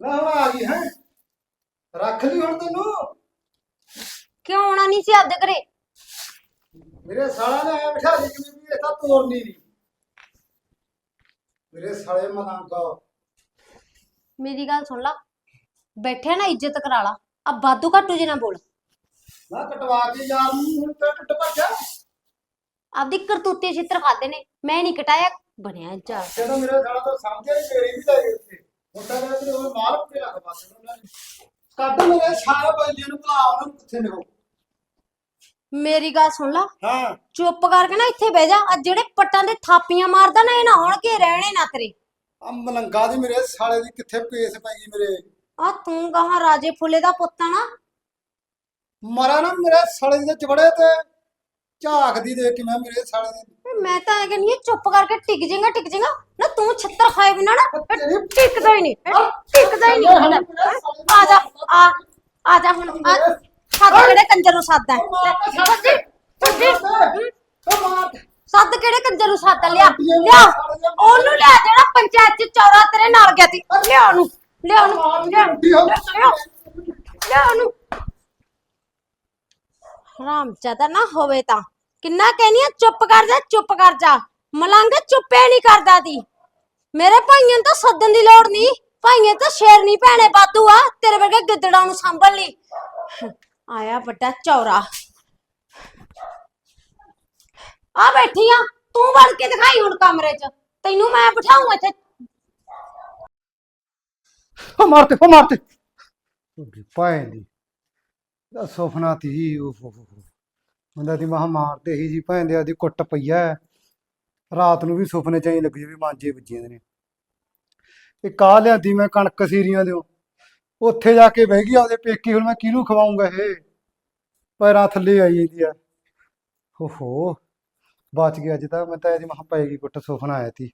ਲੈ ਹੁਣ ਆ ਗਈ ਹੈ। ਰੱਖ ਲਈ ਹੁਣ ਤੈਨੂੰ। ਕਿਉਂ ਆਉਣਾ ਨਹੀਂ ਸੀ ਆਪਦੇ ਘਰੇ? ਮੇਰੇ ਸਾਲਾ ਨੇ ਐ ਬਿਠਾ ਲਈ ਜਿਵੇਂ ਵੀ ਇਹ ਤਾਂ ਤੋੜਨੀ ਨਹੀਂ ਮੇਰੇ ਸਾਲੇ ਮਨਾਂਗਾ ਮੇਰੀ ਗੱਲ ਸੁਣ ਲਾ। ਬੈਠਿਆ ਨਾ ਇੱਜ਼ਤ ਕਰਾ ਲਾ। ਆ ਬਾਦੂ ਘਾਟੂ ਜੇ ਨਾ ਬੋਲ। ਨਾ ਕਟਵਾ ਕੇ ਯਾਰ ਨੂੰ ਹੁਣ ਤੇ ਟੁੱਟ ਭੱਜਾ ਆਪਦੀ ਕਰਤੂਤੇ ਛਿੱਤਰ ਖਾਦੇ ਨੇ। ਮੈਂ ਨਹੀਂ ਕਟਾਇਆ। ਬਣਿਆ ਜਾ ਜਦੋਂ ਮੇਰੇ ਸਾਲਾ ਤਾਂ ਸਮਝਿਆ ਨਹੀਂ ਮੇਰੀ ਵੀ ਉੱਥੇ ਮੁੰਡਾ ਦਾ ਤੇ ਉਹ ਮਾਰ ਕੇ ਰੱਖ ਬਸ ਉਹਨਾਂ ਨੇ। ਕੱਢ ਮੇਰੇ ਸਾਰੇ ਬੰਦੇ ਨੂੰ ਬੁਲਾ ਉਹਨਾਂ ਨੂੰ ਕਿੱਥੇ ਨਿਕੋ ਮੇਰੀ ਗੱਲ ਸੁਣ ਲਾ। ਹਾਂ। ਚੁੱਪ ਕਰਕੇ ਨਾ ਇੱਥੇ ਬਹਿ ਜਾ। ਆ ਜਿਹੜੇ ਪੱਟਾਂ ਦੇ ਥਾਪੀਆਂ ਮਾਰਦਾ ਨਾ ਇਹ ਨਾ ਹੋਣਗੇ ਰਹਿਣੇ ਨਾ ਤੇਰੇ। ਆ ਮਲੰਗਾ ਦੀ ਮੇਰੇ ਸਾਲੇ ਦੀ ਕਿੱਥੇ ਪੇਸ ਪੈ ਗਈ ਮੇਰੇ। ਆ ਤੂੰ ਗਾਹਾਂ ਰਾਜੇ ਫੁੱਲੇ ਦਾ ਪੁੱਤ ਆ ਨਾ। ਮਰਾ ਨਾ ਮੇਰੇ ਸਾਲੇ ਦੇ ਚਵੜੇ ਤੇ। ਝਾਕਦੀ ਦੇਖ ਕੇ ਮੈਂ ਮੇਰੇ ਸਾਲੇ ਦੀ ਮੈਂ ਤਾਂ ਇਹ ਕਹਿੰਦੀ ਹਾਂ, ਚੁੱਪ ਕਰਕੇ ਟਿਕ ਜਾਏਗਾ ਟਿਕ ਜਾਏਗਾ। ਨਾ ਤੂੰ ਛਿੱਤਰ ਖਾਏ ਬਿਨਾ ਨਾ ਇਹ ਟਿਕਦਾ ਹੀ ਨਹੀਂ ਇਹ ਟਿਕਦਾ ਹੀ ਨਹੀਂ ਹੁੰਦਾ? ਆ ਜਾ ਆ ਆ ਜਾ ਹੁਣ ਆ ਸੱਦ ਕਿਹੜੇ ਕੰਜਰ ਨੂੰ ਸੱਦਦਾ ਸੱਦੀ ਸੱਦੀ ਹੂੰ? ਸੱਦ ਕਿਹੜੇ ਕੰਜਰ ਨੂੰ ਸੱਦ? ਲਿਆ ਲਿਆ। ਉਹਨੂੰ ਲਿਆ ਜਿਹੜਾ ਪੰਚਾਇਤ ਚ ਚੌਰਾ ਤੇਰੇ ਨਾਲ ਗਿਆ ਸੀ। ਲਿਆ ਉਹਨੂੰ ਲਿਆ ਉਹਨੂੰ ਲਿਆ ਲਿਆ ਲਿਆ ਉਹਨੂੰ। ਹਰਾਮ ਨਾ ਹੋਵੇ ਤਾਂ। ਕਿੰਨਾ ਕਹਿਨੀ ਆ, ਚੁੱਪ ਕਰ ਜਾ, ਚੁੱਪ ਕਰ ਜਾ। ਮਲੰਗ ਚੁੱਪੇ ਨਹੀਂ ਕਰਦਾ ਦੀ ਮੇਰੇ ਭਾਈਆਂ ਨੂੰ ਤਾਂ ਸੱਦਣ ਦੀ ਲੋੜ ਨਹੀਂ ਭਾਈਆਂ ਤਾਂ ਸ਼ੇਰ ਭੈਣੇ, ਬਾਦੂ ਆ। ਤੇਰੇ ਵਰਗੇ ਗਿੱਦੜਾਂ ਨੂੰ ਸੰਭਲ ਲਈ। ਆਇਆ ਵੱਡਾ ਚੌਰਾ। ਆ ਬੈਠੀ ਆ। ਤੂੰ ਵੜ ਕੇ ਦਿਖਾਈ ਹੁਣ ਕਮਰੇ 'ਚ। ਤੈਨੂੰ ਮੈਂ ਬਿਠਾਉਂ ਇੱਥੇ। ਉਹ ਮਾਰਤੇ ਉਹ ਮਾਰਤੇ ਉਹਦੀ ਦੀ ਦਾ ਸੁਪਨਾ ਤੀ ਉਹ। ਹੋ ਹੋ ਬੰਦਾ ਦੀ ਮਹਾ ਮਾਰਦੇ ਹੀ ਜੀ, ਭੈਣ ਦੇ ਆਦੀ ਕੁੱਟ ਪਈਆ ਰਾਤ ਨੂੰ ਵੀ ਸੁਪਨੇ ਚ ਹੀ ਲੱਗ ਜੇ ਵੀ ਮਾਂਜੇ ਵੱਜੀਆਂ ਨੇ। ਇਹ ਕਾ ਲਿਆਂਦੀ ਮੈਂ ਕਣਕ ਸੀਰੀਆਂ ਦਿਓ ਉੱਥੇ ਜਾ ਕੇ ਬਹਿ ਗਈ, ਆਪਦੇ ਪੇਕੀ ਹੁਣ ਮੈਂ ਕਿਹਨੂੰ ਖਵਾਉਂਗਾ ਇਹ? ਪੈਰਾਂ ਥੱਲੇ ਆਈ ਜਾਂਦੀ ਆ ਹੋ ਹੋ ਬਚ ਗਿਆ ਅੱਜ ਤਾਂ, ਮੈਂ ਤਾਂ ਇਹਦੀ ਮਹਾ ਗਈ ਕੁੱਟ, ਸੁਪਨਾ ਆਇਆ ਤੀ